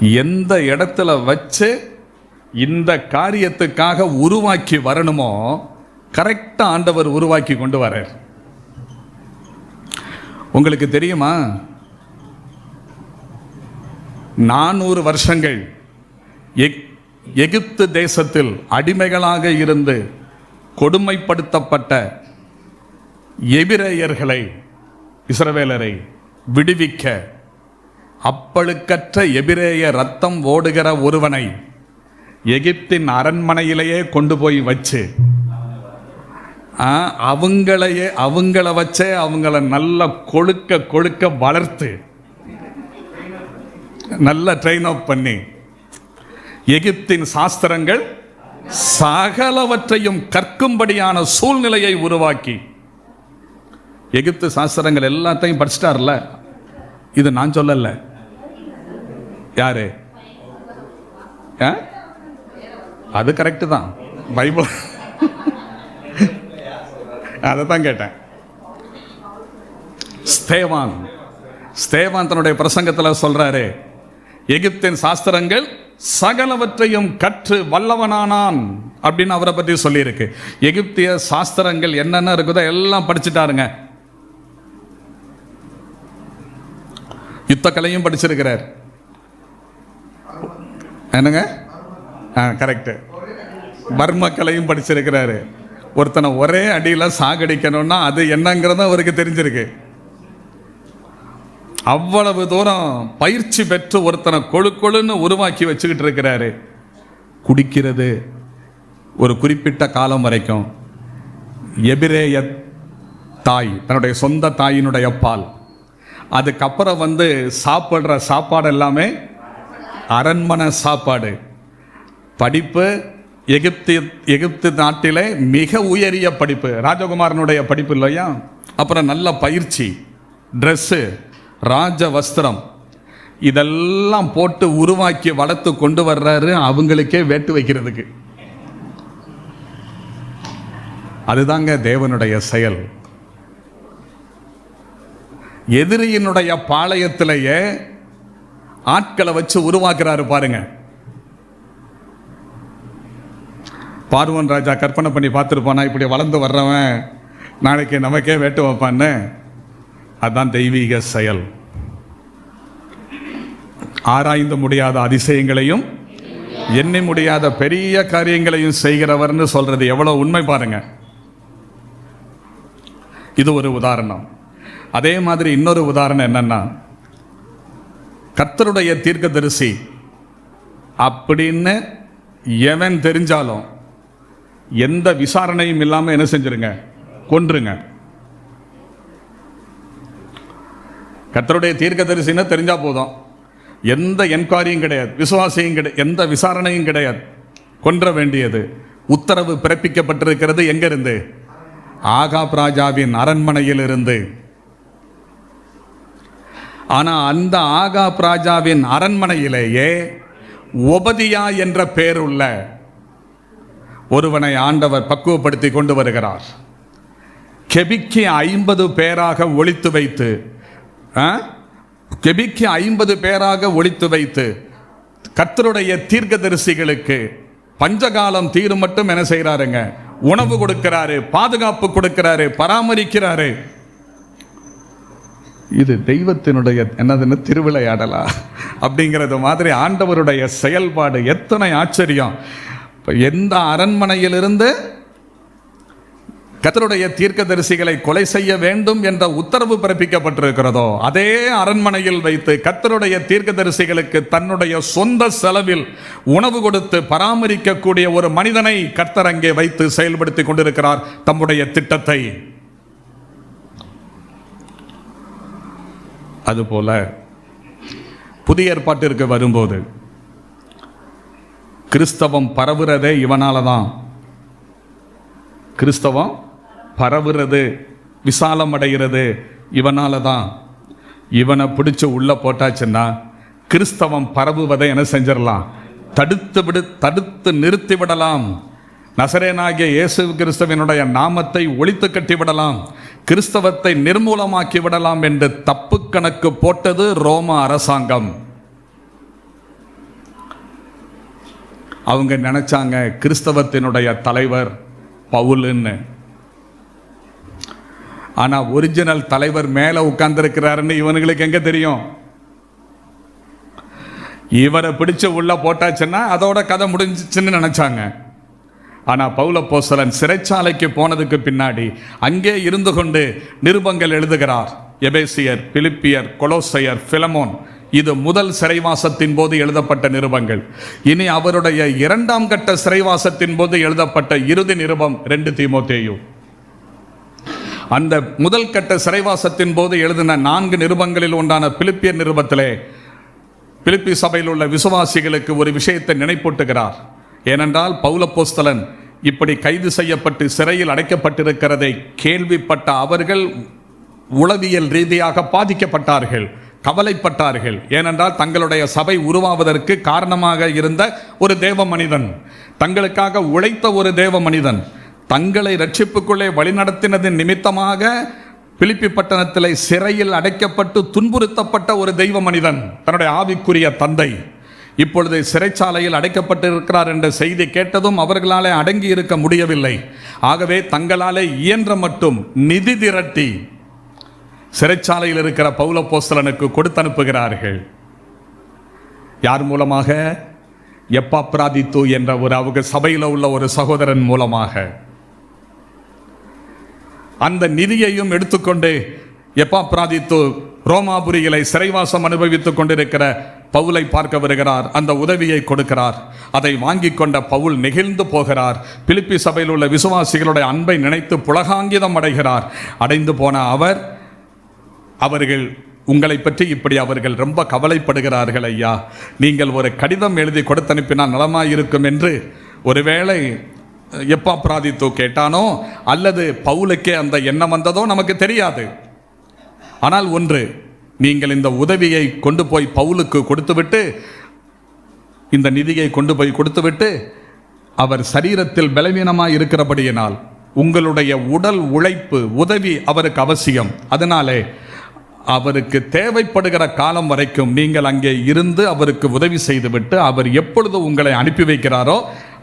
எந்த இடத்துல வச்சு இந்த காரியத்துக்காக உருவாக்கி வரணுமோ கரெக்டாக ஆண்டவர் உருவாக்கி கொண்டு வரார் உங்களுக்கு தெரியுமா? நானூறு வருஷங்கள் எக்- எகிப்து தேசத்தில் அடிமைகளாக இருந்து கொடுமைப்படுத்தப்பட்ட எபிரேயர்களை இஸ்ரவேலரை விடுவிக்க அப்பழுக்கற்ற எபிரேய ரத்தம் ஓடுகிற ஒருவனை எகிப்தின் அரண்மனையிலேயே கொண்டு போய் வச்சு அவங்களையே அவங்கள வச்சே அவங்கள நல்ல கொழுக்க கொழுக்க வளர்த்து நல்ல ட்ரெயின் அப் பண்ணி எகிப்தின் சாஸ்திரங்கள் சகலவற்றையும் கற்கும்படியான சூழ்நிலையை உருவாக்கி எகிப்து சாஸ்திரங்கள் எல்லாத்தையும் படிச்சிட்டார்ல? இது நான் சொல்லலை. யாரு? ஆ? அது கரெக்டு தான். பைபிள். அதை தான் கேட்டேன். ஸ்தேவான். ஸ்தேவான் தன்னுடைய பிரசங்கத்தில் சொல்றாரு எகிப்தின் சாஸ்திரங்கள் சகலவற்றையும் கற்று வல்லவனானான் அப்படின்னு அவரை பற்றி சொல்லியிருக்கு. எகிப்திய சாஸ்திரங்கள் என்னென்ன இருக்குதோ எல்லாம் படிச்சுட்டாருங்க. யுத்த கலையும் படிச்சிருக்கிறார். என்னங்க? ஆ கரெக்டு பர்ம கலையும் படிச்சிருக்கிறாரு. ஒருத்தனை ஒரே அடியில் சாகடிக்கணும்னா அது என்னங்கிறது அவருக்கு தெரிஞ்சிருக்கு. அவ்வளவு தூரம் பயிற்சி பெற்று ஒருத்தனை கொழு கொழுன்னு உருவாக்கி வச்சுக்கிட்டு இருக்கிறாரு. குடிக்கிறது ஒரு குறிப்பிட்ட காலம் வரைக்கும். எபிரேய தாய் தன்னுடைய சொந்த தாயினுடைய பால். அதுக்கப்புறம் வந்து சாப்பிட்ற சாப்பாடு எல்லாமே அரண்மனை சாப்பாடு. படிப்பு எகிப்து எகிப்து நாட்டிலே மிக உயரிய படிப்பு. ராஜகுமாரனுடைய படிப்பு இல்லையா? அப்புறம் நல்ல பயிற்சி ட்ரெஸ்ஸு ராஜ வஸ்திரம் இதெல்லாம் போட்டு உருவாக்கி வளர்த்து கொண்டு வர்றாரு அவங்களுக்கே வேட்டு வைக்கிறதுக்கு. அதுதாங்க தேவனுடைய செயல். எதிரியினுடைய பாளையத்திலேயே ஆட்களை வச்சு உருவாக்குறாரு பாருங்க. பார்வன் ராஜா கற்பனை பண்ணி பார்த்துருப்பானா இப்படி வளர்ந்து வர்றவன் நாளைக்கு நமக்கே வேட்டு வைப்பான்னு. அதுதான் தெய்வீக செயல். ஆராய்ந்து முடியாத அதிசயங்களையும் எண்ணி முடியாத பெரிய காரியங்களையும் செய்கிறவர்னு சொல்றது எவ்வளவு உண்மை பாருங்க. இது ஒரு உதாரணம். அதே மாதிரி இன்னொரு உதாரணம் என்னன்னா கர்த்தருடைய தீர்க்கதரிசி. அப்படின்னு எவன் தெரிஞ்சாலும் எந்த விசாரணையும் இல்லாமல் என்ன செஞ்சிருங்க? கொன்றுங்க. கர்த்தருடைய தீர்க்கதரிசின்னு தெரிஞ்சா போதும். எந்த என்கொயரியும் கிடையாது. விசுவாசியும் கிடையாது எந்த விசாரணையும் கிடையாது. கொன்ற வேண்டியது. உத்தரவு பிறப்பிக்கப்பட்டிருக்கிறது எங்கிருந்து? ஆகாப் ராஜாவின் அரண்மனையில் ஆனால் அந்த ஆகா ராஜாவின் அரண்மனையிலேயே ஒபதியா என்ற பெயருள்ள ஒருவனை ஆண்டவர் பக்குவப்படுத்தி கொண்டு வருகிறார். கெபிக்கு ஐம்பது பேராக ஒழித்து வைத்து ஆ? கெபிக்கு ஐம்பது பேராக ஒழித்து வைத்து கத்தருடைய தீர்க்கதரிசிகளுக்கு பஞ்சகாலம் தீரும் மட்டும் என்ன செய்கிறாருங்க? உணவு கொடுக்கிறாரு பாதுகாப்பு கொடுக்கிறாரு பராமரிக்கிறாரு. இது தெய்வத்தினுடைய என்னதுன்னு திருவிளையாடலா? அப்படிங்கிறது மாதிரி ஆண்டவருடைய செயல்பாடு எத்தனை ஆச்சரியம். இப்போ எந்த அரண்மனையிலிருந்து கத்தருடைய தீர்க்கதரிசிகளை கொலை செய்ய வேண்டும் என்ற உத்தரவு பிறப்பிக்கப்பட்டிருக்கிறதோ அதே அரண்மனையில் வைத்து கத்தருடைய தீர்க்கதரிசிகளுக்கு தன்னுடைய சொந்த செலவில் உணவு கொடுத்து பராமரிக்கக்கூடிய ஒரு மனிதனை கர்த்தர் அங்கே வைத்து செயல்படுத்தி கொண்டிருக்கிறார் தம்முடைய திட்டத்தை. அதுபோல் புதிய ஏற்பாட்டிற்கு வரும்போது கிறிஸ்தவம் பரவுறதே இவனால தான் கிறிஸ்தவம் பரவுறது விசாலம் அடைகிறது இவனால தான் இவனை பிடிச்சி உள்ள போட்டாச்சுன்னா கிறிஸ்தவம் பரவுவதை என்ன செஞ்சிடலாம்? தடுத்து விடு தடுத்து நிறுத்தி விடலாம். நசரேனாகிய இயேசு கிறிஸ்தவனுடைய நாமத்தை ஒழித்து கட்டி விடலாம். கிறிஸ்தவத்தை நிர்மூலமாக்கி விடலாம் என்று தப்பு கணக்கு போட்டது ரோம அரசாங்கம். அவங்க நினைச்சாங்க கிறிஸ்தவத்தினுடைய தலைவர் பவுலுன்னு. ஆனா ஒரிஜினல் தலைவர் மேல உட்கார்ந்திருக்கிறாருன்னு இவனுங்களுக்கு எங்க தெரியும்? இவரை பிடிச்சு உள்ள போட்டாச்சுன்னா அதோட கதை முடிஞ்சிச்சுன்னு நினைச்சாங்க. ஆனா போசலன் சிறைச்சாலைக்கு போனதுக்கு பின்னாடி அங்கே இருந்து கொண்டு நிருபங்கள் எழுதுகிறார். எபேசியர் பிலிப்பியர் கொலோசையர் பிலமோன். இது முதல் சிறைவாசத்தின் போது எழுதப்பட்ட நிருபங்கள். இனி அவருடைய இரண்டாம் கட்ட சிறைவாசத்தின் போது எழுதப்பட்ட இறுதி நிருபம் ரெண்டு தீமோத்தேயு. அந்த முதல் கட்ட சிறைவாசத்தின் போது எழுதின நான்கு நிருபங்களில் ஒன்றான பிலிப்பியர் நிருபத்திலே பிலிப்பி சபையில் உள்ள விசுவாசிகளுக்கு ஒரு விஷயத்தை நினைப்பூட்டுகிறார். ஏனென்றால் பௌலப்போஸ்தலன் இப்படி கைது செய்யப்பட்டு சிறையில் அடைக்கப்பட்டிருக்கிறதை கேள்விப்பட்ட அவர்கள் உளவியல் ரீதியாக பாதிக்கப்பட்டார்கள் கவலைப்பட்டார்கள். ஏனென்றால் தங்களுடைய சபை உருவாவதற்கு காரணமாக இருந்த ஒரு தேவ மனிதன் தங்களுக்காக உழைத்த ஒரு தேவ மனிதன் தங்களை ரட்சிப்புக்குள்ளே வழிநடத்தினதின் நிமித்தமாக பிலிப்பி பட்டணத்தில் சிறையில் அடைக்கப்பட்டு துன்புறுத்தப்பட்ட ஒரு தெய்வ மனிதன் தன்னுடைய ஆவிக்குரிய தந்தை. இப்பொழுது சிறைச்சாலையில் அடைக்கப்பட்டிருக்கிறார் என்ற செய்தி கேட்டதும் அவர்களாலே அடங்கி இருக்க முடியவில்லை. ஆகவே தங்களாலே இயன்ற மட்டும் நிதி திரட்டி சிறைச்சாலையில் இருக்கிற பௌலப்போஸ்தலனுக்கு கொடுத்து அனுப்புகிறார்கள் யார் மூலமாக? எப்பாப்ராதித்து என்ற ஒரு அவங்க சபையில் உள்ள ஒரு சகோதரன் மூலமாக. அந்த நிதியையும் எடுத்துக்கொண்டு எப்பாப்ராதித்து ரோமாபுரியிலே சிறைவாசம் அனுபவித்துக் கொண்டிருக்கிற பவுலை பார்க்க வருகிறார். அந்த உதவியை கொடுக்கிறார். அதை வாங்கி கொண்ட பவுல் நெகிழ்ந்து போகிறார். பிலிப்பி சபையில் உள்ள விசுவாசிகளுடைய அன்பை நினைத்து புலகாங்கிதம் அடைகிறார். அடைந்து போன அவர் அவர்கள் உங்களை பற்றி இப்படி அவர்கள் ரொம்ப கவலைப்படுகிறார்கள் ஐயா. நீங்கள் ஒரு கடிதம் எழுதி கொடுத்து அனுப்பினால் நலமாயிருக்கும் என்று ஒருவேளை எப்பா பிராதித்தோ கேட்டானோ அல்லது பவுலுக்கே அந்த எண்ணம் வந்ததோ நமக்கு தெரியாது. ஆனால் ஒன்று நீங்கள் இந்த உதவியை கொண்டு போய் பவுலுக்கு கொடுத்துவிட்டு இந்த நிதியை கொண்டு போய் கொடுத்துவிட்டு அவர் சரீரத்தில் பலவீனமாக இருக்கிறபடியினால் உங்களுடைய உடல் உழைப்பு உதவி அவருக்கு அவசியம். அதனாலே அவருக்கு தேவைப்படுகிற காலம் வரைக்கும் நீங்கள் அங்கே இருந்து அவருக்கு உதவி செய்துவிட்டு அவர் எப்பொழுது உங்களை அனுப்பி வைக்கிறாரோ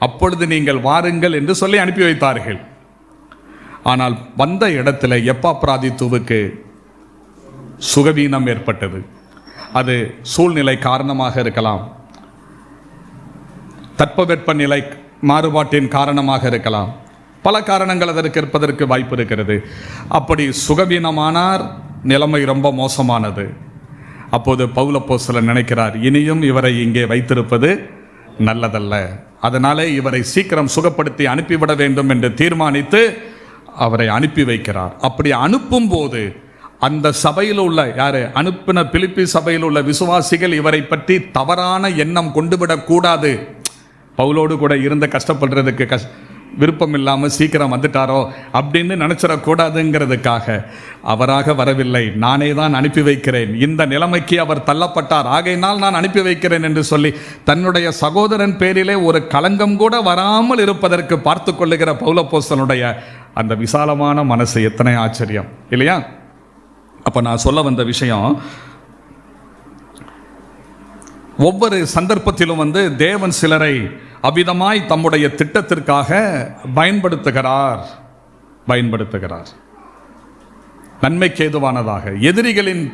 அப்பொழுது நீங்கள் வாருங்கள் என்று சொல்லி அனுப்பி வைத்தார்கள். ஆனால் வந்த இடத்துல எப்பா பிராதித்துவுக்கு சுகவீனம் ஏற்பட்டது. அது சூழ்நிலை காரணமாக இருக்கலாம். தட்பவெப்ப நிலை மாறுபாட்டின் காரணமாக இருக்கலாம். பல காரணங்கள் அதற்கு இருப்பதற்கு வாய்ப்பு இருக்கிறது. அப்படி சுகவீனமானார் நிலைமை ரொம்ப மோசமானது. அப்போது பௌலப்போஸ்தலன் நினைக்கிறார் இனியும் இவரை இங்கே வைத்திருப்பது நல்லதல்ல. அதனாலே இவரை சீக்கிரம் சுகப்படுத்தி அனுப்பிவிட வேண்டும் என்று தீர்மானித்து அவரை அனுப்பி வைக்கிறார். அப்படி அனுப்பும் போது அந்த சபையில் உள்ள யாரு அனுப்பின பிலிப்பி சபையில் உள்ள விசுவாசிகள் இவரை பற்றி தவறான எண்ணம் கொண்டு விடக்கூடாது பவுலோடு கூட இருந்து கஷ்டப்படுறதுக்கு கஷ் விருப்பம் இல்லாமல் சீக்கிரம் வந்துட்டாரோ அப்படின்னு நினச்சிடக்கூடாதுங்கிறதுக்காக அவராக வரவில்லை. நானே தான் அனுப்பி வைக்கிறேன். இந்த நிலைமைக்கு அவர் தள்ளப்பட்டார். ஆகையினால் நான் அனுப்பி வைக்கிறேன் என்று சொல்லி தன்னுடைய சகோதரன் பேரிலே ஒரு களங்கம் கூட வராமல் இருப்பதற்கு பார்த்து கொள்ளுகிற பௌலப்போசனுடைய அந்த விசாலமான மனசு எத்தனை ஆச்சரியம். இல்லையா? அப்போ நான் சொல்ல வந்த விஷயம் ஒவ்வொரு சந்தர்ப்பத்திலும் வந்து தேவன் சிலரை அவ்விதமாய் தம்முடைய திட்டத்திற்காக பயன்படுத்துகிறார். பயன்படுத்துகிறார். நன்மைக்கு ஏதுவானதாக. எதிரிகளின்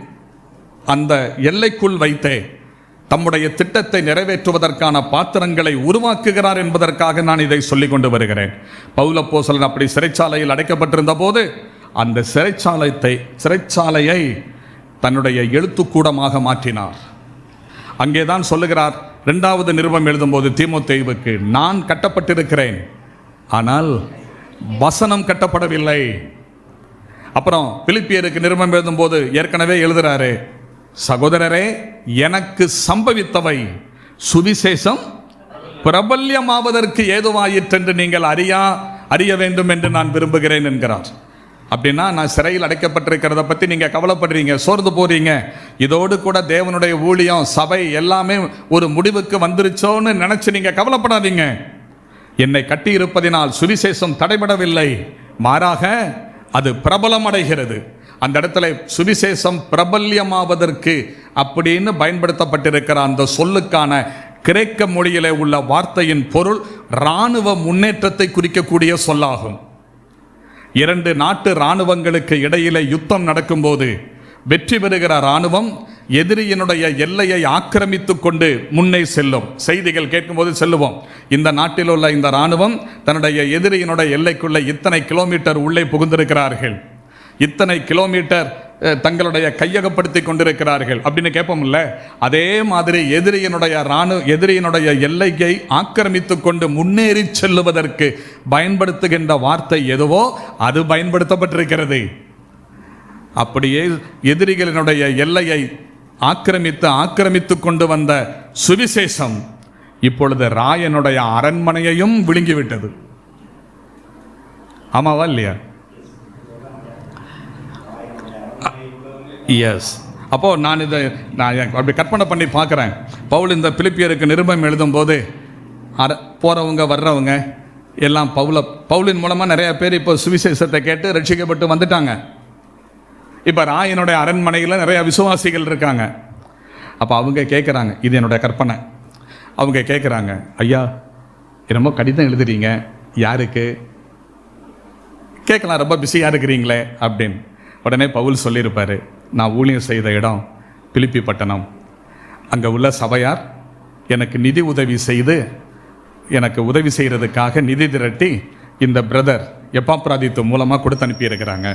அந்த எல்லைக்குள் வைத்தே தம்முடைய திட்டத்தை நிறைவேற்றுவதற்கான பாத்திரங்களை உருவாக்குகிறார் என்பதற்காக நான் இதை சொல்லிக் கொண்டு வருகிறேன். பௌலப்போசலன் அப்படி சிறைச்சாலையில் அடைக்கப்பட்டிருந்த போது அந்த சிறைச்சாலயத்தை சிறைச்சாலையை தன்னுடைய எழுத்துக்கூடமாக மாற்றினார். அங்கேதான் சொல்லுகிறார் ரெண்டாவது நிருபம் எழுதும்போது தீமோத்தேயுவுக்கு நான் கட்டப்பட்டிருக்கிறேன் ஆனால் வசனம் கட்டப்படவில்லை. அப்புறம் பிலிப்பியருக்கு நிருபம் எழுதும்போது ஏற்கனவே எழுதுறாரு சகோதரரே எனக்கு சம்பவித்தவை. சுவிசேஷம் பிரபல்யமாவதற்கு ஏதுவாயிற்றென்று நீங்கள் அறியா அறிய வேண்டும் என்று நான் விரும்புகிறேன் என்கிறார். அப்படின்னா நான் சிறையில் அடைக்கப்பட்டிருக்கிறத பற்றி நீங்கள் கவலைப்படுறீங்க சோர்ந்து போகிறீங்க இதோடு கூட தேவனுடைய ஊழியம் சபை எல்லாமே ஒரு முடிவுக்கு வந்துருச்சோன்னு நினச்சி நீங்கள் கவலைப்படாதீங்க. என்னை கட்டியிருப்பதினால் சுவிசேஷம் தடைபடவில்லை. மாறாக அது பிரபலம் அடைகிறது. அந்த இடத்துல சுவிசேஷம் பிரபல்யமாவதற்கு அப்படின்னு பயன்படுத்தப்பட்டிருக்கிற அந்த சொல்லுக்கான கிரேக்க மொழியிலே உள்ள வார்த்தையின் பொருள் இராணுவ முன்னேற்றத்தை குறிக்கக்கூடிய சொல்லாகும். இரண்டு நாட்டு இராணுவங்களுக்கு இடையிலே யுத்தம் நடக்கும்போது வெற்றி பெறுகிற இராணுவம் எதிரியினுடைய எல்லையை ஆக்கிரமித்து கொண்டு முன்னே செல்லும். செய்திகள் கேட்கும்போது செல்லுவோம். இந்த நாட்டில் உள்ள இந்த இராணுவம் தன்னுடைய எதிரியினுடைய எல்லைக்குள்ள இத்தனை கிலோமீட்டர் உள்ளே புகுந்திருக்கிறார்கள். இத்தனை கிலோமீட்டர் தங்களுடைய கையகப்படுத்தி கொண்டிருக்கிறார்கள். அப்படின்னு கேட்போம்ல? அதே மாதிரி எதிரியினுடைய ராணு எதிரியினுடைய எல்லையை ஆக்கிரமித்து கொண்டு முன்னேறி செல்லுவதற்கு பயன்படுத்துகின்ற வார்த்தை எதுவோ அது பயன்படுத்தப்பட்டிருக்கிறது. அப்படியே எதிரிகளினுடைய எல்லையை ஆக்கிரமித்து ஆக்கிரமித்து கொண்டு வந்த சுவிசேஷம் இப்பொழுது ராயனுடைய அரண்மனையையும் விழுங்கிவிட்டது. ஆமாவா இல்லையா? எஸ் அப்போது நான் இதை நான் அப்படி கற்பனை பண்ணி பார்க்குறேன். பவுல் இந்த பிலிப்பியருக்கு நிருபம் எழுதும்போது அர போகிறவங்க வர்றவங்க எல்லாம் பவுல பவுலின் மூலமாக நிறையா பேர் இப்போ சுவிசேஷத்தை கேட்டு ரட்சிக்கப்பட்டு வந்துட்டாங்க. இப்போ ராயனுடைய அரண்மனையில் நிறையா விசுவாசிகள் இருக்காங்க. அப்போ அவங்க கேட்குறாங்க இது என்னுடைய கற்பனை. அவங்க கேட்குறாங்க ஐயா என்னமோ கடிதம் எழுதுறீங்க யாருக்கு? கேட்கலாம் ரொம்ப பிஸியாக இருக்கிறீங்களே அப்படின்னு. உடனே பவுல் சொல்லியிருப்பார் நான் ஊழியம் செய்த இடம் பிலிப்பி பட்டணம். அங்கே உள்ள சபையார் எனக்கு நிதி உதவி செய்து எனக்கு உதவி செய்கிறதுக்காக நிதி திரட்டி இந்த பிரதர் எப்பாப்ராதித்து மூலமாக கொடுத்து அனுப்பியிருக்கிறாங்க.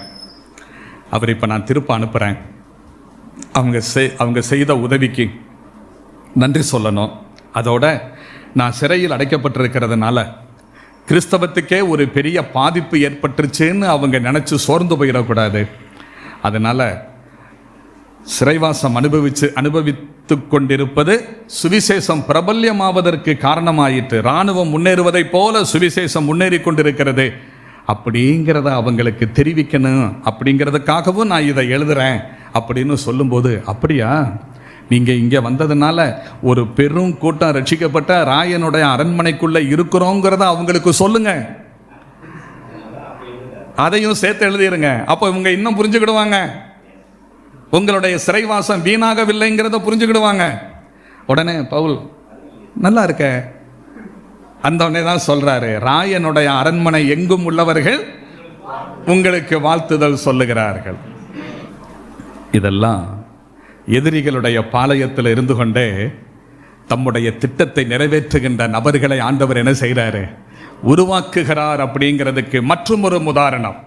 அவர் இப்போ நான் திருப்ப அனுப்புகிறேன் அவங்க செய் அவங்க செய்த உதவிக்கு நன்றி சொல்லணும். அதோட நான் சிறையில் அடைக்கப்பட்டிருக்கிறதுனால கிறிஸ்தவத்துக்கே ஒரு பெரிய பாதிப்பு ஏற்பட்டுருச்சுன்னு அவங்க நினச்சி சோர்ந்து போயிடக்கூடாது. அதனால் சிறைவாசம் அனுபவிச்சு அனுபவித்து கொண்டிருப்பது சுவிசேஷம் பிரபல்யமாவதற்கு காரணமாயிற்று. இராணுவம் முன்னேறுவதைப் போல சுவிசேஷம் முன்னேறி கொண்டிருக்கிறது. அப்படிங்கிறத அவங்களுக்கு தெரிவிக்கணும். அப்படிங்கிறதுக்காகவும் நான் இதை எழுதுறேன். அப்படின்னு சொல்லும்போது அப்படியா? நீங்கள் இங்கே வந்ததுனால ஒரு பெரும் கூட்டம் ரட்சிக்கப்பட்ட ராயனுடைய அரண்மனைக்குள்ளே இருக்கிறோங்கிறத அவங்களுக்கு சொல்லுங்க. அதையும் சேர்த்து எழுதிடுங்க அப்போ இவங்க இன்னும் புரிஞ்சுக்கிடுவாங்க. உங்களுடைய சிறைவாசம் வீணாகவில்லைங்கிறத புரிஞ்சுக்கிடுவாங்க. உடனே பவுல் நல்லா இருக்க. அந்த உடனே தான் சொல்றாரு ராயனுடைய அரண்மனை எங்கும் உள்ளவர்கள் உங்களுக்கு வாழ்த்துதல் சொல்லுகிறார்கள். இதெல்லாம் எதிரிகளுடைய பாளையத்தில் இருந்து கொண்டே தம்முடைய திட்டத்தை நிறைவேற்றுகின்ற நபர்களை ஆண்டவர் என்ன செய்கிறாரு உருவாக்குகிறார் அப்படிங்கிறதுக்கு மற்றும் ஒரு உதாரணம்.